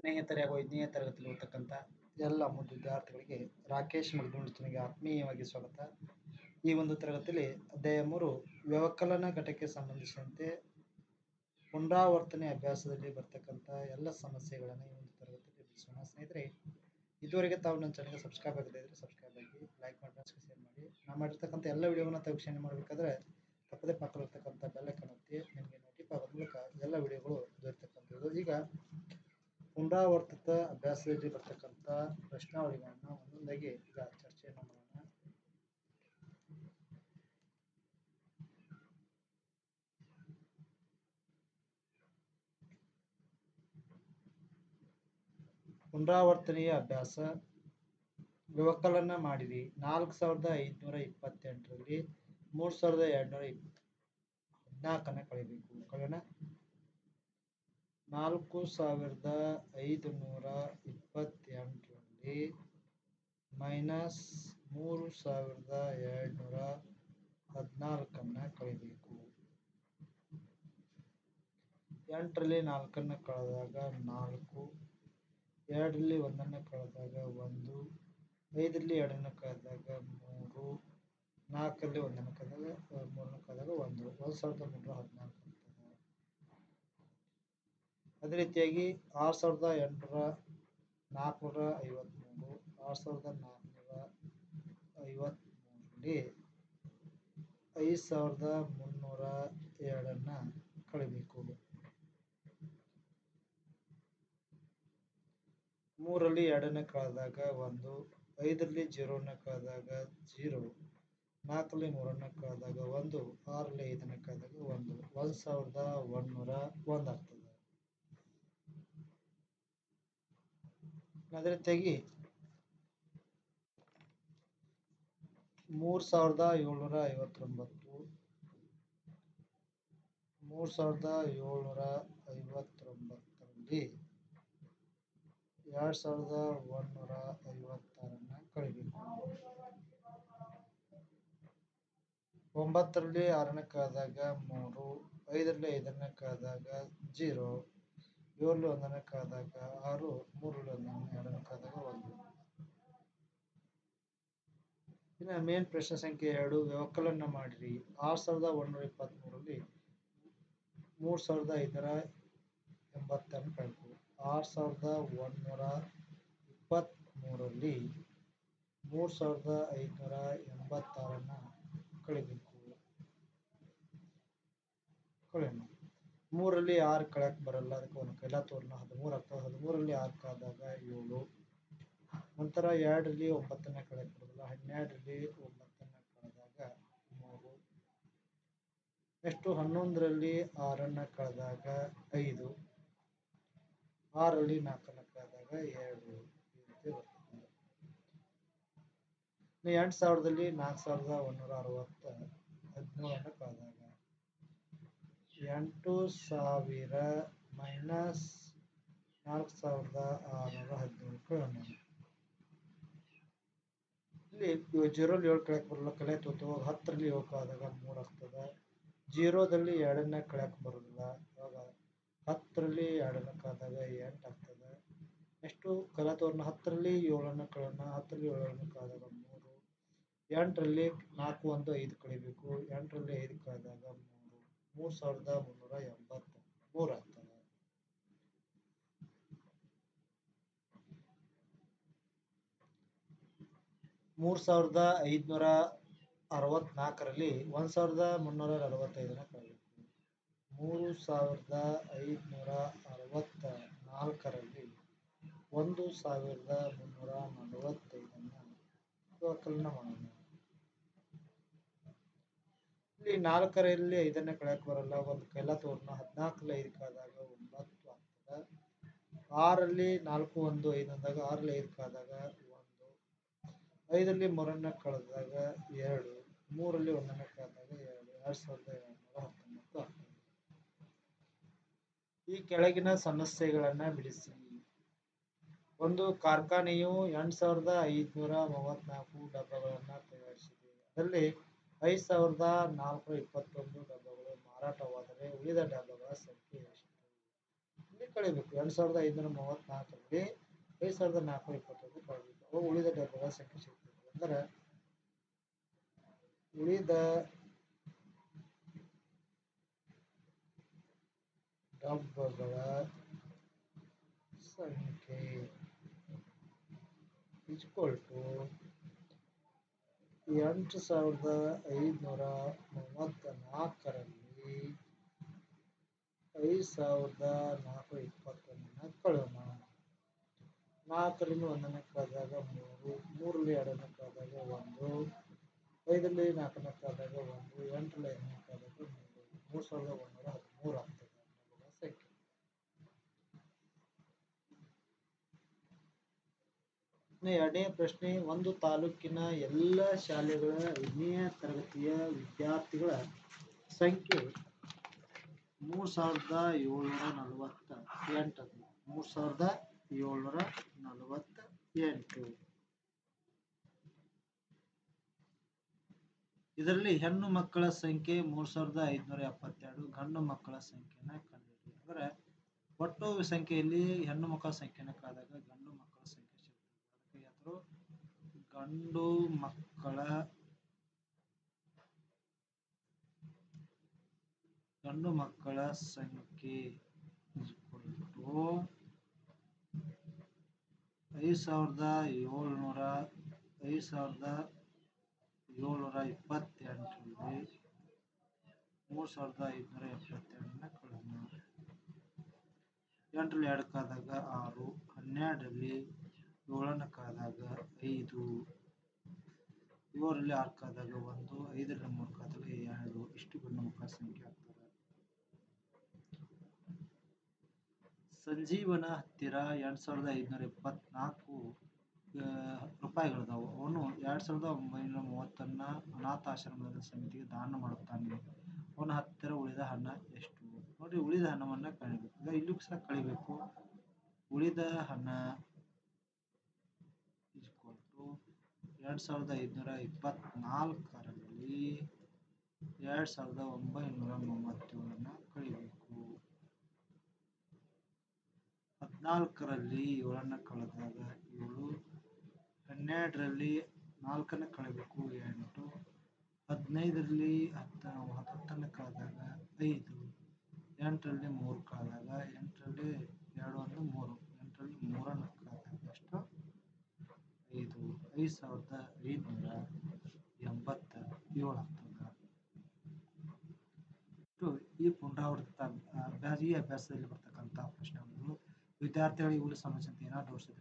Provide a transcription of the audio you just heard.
ಸ್ನೇಹಿತರೆ ಹಾಗೂ ಐದನೇ ತರಗತಿಯಲ್ಲಿ ಓದ್ತಕ್ಕಂಥ ಎಲ್ಲ ಮುದ್ದು ವಿದ್ಯಾರ್ಥಿಗಳಿಗೆ ರಾಕೇಶ್ ಮುಗ್ದುಣಿತನಿಗೆ ಆತ್ಮೀಯವಾಗಿ ಸ್ವಾಗತ. ಈ ಒಂದು ತರಗತಿಯಲ್ಲಿ ಅಧ್ಯಾಯ ಮೂರು ವ್ಯವಕಲನ ಘಟಕ್ಕೆ ಸಂಬಂಧಿಸಿದಂತೆ ಪುನರಾವರ್ತನೆ ಅಭ್ಯಾಸದಲ್ಲಿ ಬರ್ತಕ್ಕಂಥ ಎಲ್ಲ ಸಮಸ್ಯೆಗಳನ್ನು ಈ ಒಂದು ತರಗತಿಯಲ್ಲಿ ಬಿಡಿಸೋಣ ಸ್ನೇಹಿತರೆ, ಇದುವರೆಗೆ ತಾವು ನನ್ನ ಚಾನಲ್ಗೆ ಸಬ್ಸ್ಕ್ರೈಬ್ ಆಗದೇ ಇದ್ದರೆ ಸಬ್ಸ್ಕ್ರೈಬ್ ಆಗಿ ಲೈಕ್ ಮಾಡಿ ಶೇರ್ ಮಾಡಿ. ನಾನು ಮಾಡಿರ್ತಕ್ಕಂಥ ಎಲ್ಲ ವಿಡಿಯೋಗಳನ್ನ ತಾವು ವೀಕ್ಷಣೆ ಮಾಡಬೇಕಾದ್ರೆ ತಪ್ಪದೇ ಪಕ್ಕದಲ್ಲಿರ್ತಕ್ಕಂಥ ಬೆಲ್ಲ ಒತ್ತಿ ನಿಮಗೆ ನೋಟಿಫೈ ಆಗೋದ್ರ ಮೂಲಕ ಎಲ್ಲ ವಿಡಿಯೋಗಳು ದೊರೆತಕ್ಕಂಥದ್ದು. ಈಗ ಪುನರಾವರ್ತಿತ ಅಭ್ಯಾಸದಲ್ಲಿ ಬರ್ತಕ್ಕಂಥ ಪ್ರಶ್ನಾವಳಿಗಳನ್ನ ಒಂದೊಂದಾಗಿ ಈಗ ಚರ್ಚೆಯನ್ನು ಮಾಡೋಣ. ಪುನರಾವರ್ತನೆಯ ಅಭ್ಯಾಸ. ವ್ಯವಕಲನ ಮಾಡಿರಿ. ನಾಲ್ಕು ಸಾವಿರದ ಐದುನೂರ ಇಪ್ಪತ್ತೆಂಟರಲ್ಲಿ ಮೂರು ಸಾವಿರದ ಎರಡುನೂರ ಇಪ್ ಹದಿನಾಲ್ಕನ್ನು ಕಳಿಬೇಕು ಕಳೆಯೋಣ. ನಾಲ್ಕು ಸಾವಿರದ ಐದುನೂರ ಇಪ್ಪತ್ತೆಂಟರಲ್ಲಿ ಮೈನಸ್ ಮೂರು ಸಾವಿರದ ಎರಡುನೂರ ಹದಿನಾಲ್ಕನ್ನು ಕಳಿಬೇಕು ಎಂಟರಲ್ಲಿ ನಾಲ್ಕನ್ನು ಕಳೆದಾಗ ನಾಲ್ಕು, ಎರಡರಲ್ಲಿ ಒಂದನ್ನು ಕಳೆದಾಗ ಒಂದು, ಐದರಲ್ಲಿ ಎರಡನ್ನು ಕಳೆದಾಗ ಮೂರು, ನಾಲ್ಕರಲ್ಲಿ ಒಂದನ್ನು ಕಳೆದಾಗ, ಮೂರನ್ನು ಕಳೆದಾಗ ಒಂದು. ಒಂದು ಸಾವಿರದ ಮುನ್ನೂರ ಹದಿನಾಲ್ಕು. ಅದೇ ರೀತಿಯಾಗಿ ಆರು ಸಾವಿರದ ಎಂಟುನೂರ ನಾಲ್ಕುನೂರ ಐವತ್ತ್ಮೂರು ಆರು ಸಾವಿರದ ನಾಲ್ಕುನೂರ ಐವತ್ತ್ಮೂರರಲ್ಲಿ ಐದು ಸಾವಿರದ ಮುನ್ನೂರ ಎರಡನ್ನು ಕಳಿಬೇಕು. ಮೂರಲ್ಲಿ ಎರಡನ್ನು ಕಳೆದಾಗ ಒಂದು, ಐದರಲ್ಲಿ ಜೀರೋನ ಕಳೆದಾಗ ಜೀರೋ, ನಾಲ್ಕರಲ್ಲಿ ಮೂರನ್ನು ಕಳೆದಾಗ ಒಂದು ಆರಲ್ಲಿ ಐದನ್ನ ಕಳೆದಾಗ ಒಂದು ಒಂದು ಸಾವಿರದ ಒಂದುನೂರ ಒಂದು ಆಗ್ತದೆ ಅದೇ ತೆಗಿ. ಮೂರು ಸಾವಿರದ ಏಳ್ನೂರ ಐವತ್ತೊಂಬತ್ತು. ಮೂರು ಸಾವಿರದ ಏಳ್ನೂರ ಐವತ್ತೊಂಬತ್ತರಲ್ಲಿ ಎರಡು ಸಾವಿರದ ಒಂದುನೂರ ಐವತ್ತಾರನ್ನ ಕಳಿಬೇಕು. ಒಂಬತ್ತರಲ್ಲಿ ಆರನ್ನ ಕಳೆದಾಗ ಮೂರು, ಐದರಲ್ಲಿ ಐದನ್ನ ಕಳೆದಾಗ ಜೀರೋ. ಏಳರಲ್ಲಿ ಒಂದನ್ನ ಕಳೆದಾಗ ಆರು, ಮೂರು ಒಂದನ್ನು ಒಂದು. ಇನ್ನು ಮೇನ್ ಪ್ರಶ್ನೆ ಸಂಖ್ಯೆ ಎರಡು ವ್ಯವಕಲನ ಮಾಡಿರಿ. ಆರು ಸಾವಿರದ ಒಂದೂರ ಇಪ್ಪತ್ತ್ಮೂರರಲ್ಲಿ ಮೂರು ಸಾವಿರದ ಐದರ ಎಂಬತ್ತನ್ನು ಕಳೆದು ಆರು ಸಾವಿರದ ಒಂದೂರ ಇಪ್ಪತ್ತ್ಮೂರರಲ್ಲಿ ಮೂರು ಸಾವಿರದ ಐದುನೂರ ಎಂಬತ್ತಾರನ್ನು ಕಳಿಬೇಕು ಕಳೆಯೋಣ. ಮೂರಲ್ಲಿ ಆರು ಕಳೆಯಕ್ಕೆ ಬರಲ್ಲ, ಅದಕ್ಕೆ ಒಂದು ಕೈಲ ತೋರಣ ಹದಿಮೂರು ಆಗ್ತದೆ. ಹದಿಮೂರಲ್ಲಿ ಆರು ಕಳೆದಾಗ ಏಳು. ನಂತರ ಎರಡರಲ್ಲಿ ಒಂಬತ್ತನೇ ಕಳೆಯಕ್ಕೆ ಬರಲ್ಲ ಹನ್ನೆರಡರಲ್ಲಿ ಒಂಬತ್ತನೇ ಕಳೆದಾಗ ಮೂರು. ನೆಕ್ಸ್ಟು ಹನ್ನೊಂದರಲ್ಲಿ ಆರನ್ನ ಕಳೆದಾಗ ಐದು. ಆರಲ್ಲಿ ನಾಲ್ಕನ್ನು ಕಳೆದಾಗ ಎರಡು ಈ ರೀತಿ ಬರ್ತದೆ. ಎಂಟು ಸಾವಿರದಲ್ಲಿ ನಾಲ್ಕು ಸಾವಿರದ ಒಂದೂರ ಅರವತ್ತ ಹದಿನೇಳನ್ನು ಕಳೆದಾಗ ಎಂಟು ಸಾವಿರ ಮೈನಸ್ ನಾಲ್ಕು ಸಾವಿರದ ಆರುನೂರ ಹದಿನೇಳು ಕಳೆಯೋಣ ಇಲ್ಲಿ ಜೀರೋಲಿ ಏಳು ಕಳೆಯಕ್ಕೆ ಬರಲ್ಲ ಕಲೆ ತೋತು ಹತ್ತರಲ್ಲಿ ಹೋಗಾದಾಗ ಮೂರು ಆಗ್ತದೆ. ಜೀರೋದಲ್ಲಿ ಎರಡನ್ನ ಕಳೆಯಕ್ಕೆ ಬರೋದಿಲ್ಲ ಇವಾಗ ಹತ್ತರಲ್ಲಿ ಎರಡನ್ನ ಕಳೆದಾಗ ಎಂಟು ಆಗ್ತದೆ. ನೆಕ್ಸ್ಟು ಕಲೆ ತೋರಣ ಹತ್ತರಲ್ಲಿ ಏಳನ್ನು ಕಳೆಯೋಣ ಹತ್ತರಲ್ಲಿ ಏಳನ್ನು ಕಳೆದಾಗ ಮೂರು, ಎಂಟರಲ್ಲಿ ನಾಲ್ಕು ಒಂದು ಐದು ಕಳಿಬೇಕು, ಎಂಟರಲ್ಲಿ ಐದು ಕಳೆದಾಗ ಮೂರು. ಮೂರು ಸಾವಿರದ ಮುನ್ನೂರ ಎಂಬತ್ತ ಮೂರ ಆಗ್ತದೆ ಮೂರು ಸಾವಿರದ ಐದುನೂರ ಅರವತ್ನಾಲ್ಕರಲ್ಲಿ ಒಂದ್ ಸಾವಿರದ ಮುನ್ನೂರ ನಲವತ್ತೈದನ ಕಳೆಯಬೇಕು ಮೂರು ಸಾವಿರದ ಐದುನೂರ ಅರವತ್ತ ನಾಲ್ಕರಲ್ಲಿ ಒಂದು ಸಾವಿರದ ಮುನ್ನೂರ ನಲವತ್ತೈದನ್ನು ವ್ಯವಕಲನ ಮಾಡೋಣ. ಇಲ್ಲಿ ನಾಲ್ಕರಲ್ಲಿ ಐದನ್ನ ಕಳೆಯಕ್ಕೆ ಬರಲ್ಲ, ಒಂದು ಕೈಲ ತೋರ್ನ ಹದಿನಾಲ್ಕರಲ್ಲಿ ಐದು ಆದಾಗ ಒಂಬತ್ತು ಆಗ್ತದೆ. ಆರಲ್ಲಿ ನಾಲ್ಕು, ಒಂದು, ಐದು ಅಂದಾಗ ಆರಲ್ಲಿ ಐದು ಆದಾಗ ಒಂದು. ಐದರಲ್ಲಿ ಮೂರನ್ನ ಕಳೆದಾಗ ಎರಡು. ಮೂರಲ್ಲಿ ಒಂದನೇ ಕಳೆದಾಗ ಎರಡು. ಎರಡು ಸಾವಿರದ ಏಳ್ನೂರ ಹತ್ತೊಂಬತ್ತು ಆಗ್ತದೆ. ಈ ಕೆಳಗಿನ ಸಮಸ್ಯೆಗಳನ್ನು ಬಿಡಿಸಿ. ಒಂದು ಕಾರ್ಖಾನೆಯು ಎಂಟು ಸಾವಿರದ ಐದುನೂರ ಮೂವತ್ನಾಲ್ಕು ಡಬ್ಬಗಳನ್ನು ತಯಾರಿಸಿದೆ. ಅದರಲ್ಲಿ ಐದು ಸಾವಿರದ ನಾಲ್ಕುನೂರ ಇಪ್ಪತ್ತೊಂದು ಡಬ್ಬಗಳು ಮಾರಾಟವಾದರೆ ಉಳಿದ ಡಬ್ಬಗಳ ಸಂಖ್ಯೆ ಎಷ್ಟು ಇಲ್ಲಿ ಕಳಿಬೇಕು ಎರಡು ಸಾವಿರದ ಐದುನೂರ ಮೂವತ್ತ್ನಾಲ್ಕರಲ್ಲಿ ಐದು ಸಾವಿರದ ನಾಲ್ಕುನೂರ ಇಪ್ಪತ್ತೊಂದು ಕಳಿಬೇಕು ಅವಾಗ ಉಳಿದ ಡಬ್ಬಗಳ ಸಂಖ್ಯೆ ಸಿಗ್ತದೆ ಅಂದ್ರೆ ಉಳಿದ ಡಬ್ಬಗಳ ಸಂಖ್ಯೆ ಈಕ್ವಲ್ ಎಂಟು ಸಾವಿರದ ಐದುನೂರ ಮೂವತ್ತ ನಾಲ್ಕರಲ್ಲಿ ಐದು ಸಾವಿರದ ನಾಲ್ಕುನೂರ ಇಪ್ಪತ್ತೊಂದನ್ನು ಕಳೆಯೋಣ ನಾಲ್ಕರಿಂದ ಒಂದನೇ ಕಳೆದಾಗ ಮೂರು, ಮೂರರಲ್ಲಿ ಎರಡನೇ ಕಳೆದಾಗ ಒಂದು, ಐದರಲ್ಲಿ ನಾಲ್ಕನೇ ಕಳೆದಾಗ ಒಂದು, ಎಂಟರಲ್ಲಿ ಐದನ್ನು ಕಳೆದಾಗ ಮೂರು ಮೂರು ಸಾವಿರದ ಒಂದುನೂರ ಹದಿಮೂರು ಆಗ್ತದೆ ಡಬ್ಬಗಳ ಸಂಖ್ಯೆ ಇನ್ನು ಎರಡನೇ ಪ್ರಶ್ನೆ, ಒಂದು ತಾಲೂಕಿನ ಎಲ್ಲ ಶಾಲೆಗಳ ಐದನೇ ತರಗತಿಯ ವಿದ್ಯಾರ್ಥಿಗಳ ಸಂಖ್ಯೆ ಮೂರ್ ಸಾವಿರದ ಏಳ್ನೂರ ನಲವತ್ತ ಎಂಟು, ಮೂರು ಸಾವಿರದ ಏಳ್ನೂರ ನಲವತ್ತ ಎಂಟು. ಇದರಲ್ಲಿ ಹೆಣ್ಣು ಮಕ್ಕಳ ಸಂಖ್ಯೆ ಮೂರು ಸಾವಿರದ ಐದುನೂರ ಎಪ್ಪತ್ತೆರಡು, ಗಂಡು ಮಕ್ಕಳ ಸಂಖ್ಯೆನ ಕಂಡುಹಿಡಿಯಿರಿ. ಅಂದರೆ, ಒಟ್ಟು ಸಂಖ್ಯೆಯಲ್ಲಿ ಹೆಣ್ಣು ಮಕ್ಕಳ ಸಂಖ್ಯೆನ ಕಳೆದಾಗ ಗಂಡು ಮಕ್ಕಳ ಸಂಖ್ಯೆ ಗಂಡು ಮಕ್ಕಳ ಗಂಡು ಮಕ್ಕಳ ಸಂಖ್ಯೆ ಐದು ಸಾವಿರದ ಏಳ್ನೂರ, ಐದು ಸಾವಿರದ ಏಳ್ನೂರ ಇಪ್ಪತ್ತೆಂಟರಲ್ಲಿ ಮೂರು ಸಾವಿರದ ಐದುನೂರ ಎಪ್ಪತ್ತೆರಡನ್ನ ಕಳೆಯೋಣ ಎಂಟರಲ್ಲಿ ಎರಡಕ್ಕಾದಾಗ ಕಾದಾಗ ಆರು, ಹನ್ನೆರಡರಲ್ಲಿ ಏಳನ್ನು ಕಾದಾಗ ಐದು ಇವರಲ್ಲಿ ಆರು ಕಾದಾಗ ಒಂದು, ಐದರಲ್ಲಿ ಮೂರು ಕಾದಾಗ ಎರಡು, ಇಷ್ಟು ಮಕ್ಕಳ ಸಂಖ್ಯೆ ಆಗ್ತದೆ. ಸಂಜೀವನ ಹತ್ತಿರ ಎರಡು ಸಾವಿರದ ಐದುನೂರ ಇಪ್ಪತ್ನಾಲ್ಕು ರೂಪಾಯಿಗಳಿದಾವೆ. ಅವನು ಎರಡು ಸಾವಿರದ ಒಂಬೈನೂರ ಮೂವತ್ತನ್ನ ಅನಾಥಾಶ್ರಮದ ಸಮಿತಿಗೆ ದಾನ ಮಾಡುತ್ತಾನೆ. ಅವನ ಹತ್ತಿರ ಉಳಿದ ಹಣ ಎಷ್ಟು? ನೋಡಿ, ಉಳಿದ ಹಣವನ್ನು ಕಳಿಬೇಕು. ಈಗ ಇಲ್ಲೂ ಸಹ ಕಳಿಬೇಕು. ಉಳಿದ ಹಣ ಟು ಎರಡು ಸಾವಿರದ ಐದುನೂರ ಇಪ್ಪತ್ತ್ನಾಲ್ಕರಲ್ಲಿ ಎರಡು ಸಾವಿರದ ಒಂಬೈನೂರ ಮೂವತ್ತೇಳನ್ನು ಕಳಿಬೇಕು. ಹದಿನಾಲ್ಕರಲ್ಲಿ ಏಳನ್ನು ಕಳೆದಾಗ ಏಳು, ಹನ್ನೆರಡರಲ್ಲಿ ನಾಲ್ಕನ್ನು ಕಳೆಬೇಕು, ಎಂಟು, ಹದಿನೈದರಲ್ಲಿ ಹತ್ತ ಹತ್ತನ್ನು ಕಳೆದಾಗ ಐದು, ಎಂಟರಲ್ಲಿ ಮೂರು ಕಳೆದಾಗ ಎಂಟರಲ್ಲಿ ಎರಡು ಒಂದು ಮೂರು, ಎಂಟರಲ್ಲಿ ಮೂರನ್ನು ಕಳೆದಾಗ ಎಷ್ಟು? ಐದು. ಐದು ಸಾವಿರದ ಏಳು ಆಗ್ತದೆ ಈ ಪುನರಾವರ್ತಿತ ಅಭ್ಯಾಸ ಈ ಅಭ್ಯಾಸದಲ್ಲಿ ಬರ್ತಕ್ಕಂಥ ಪ್ರಶ್ನೆಗಳು. ವಿದ್ಯಾರ್ಥಿಗಳಿಗೆ ಸಮಸ್ಯೆ ಏನಾದ್ರು ಇದ್ರೆ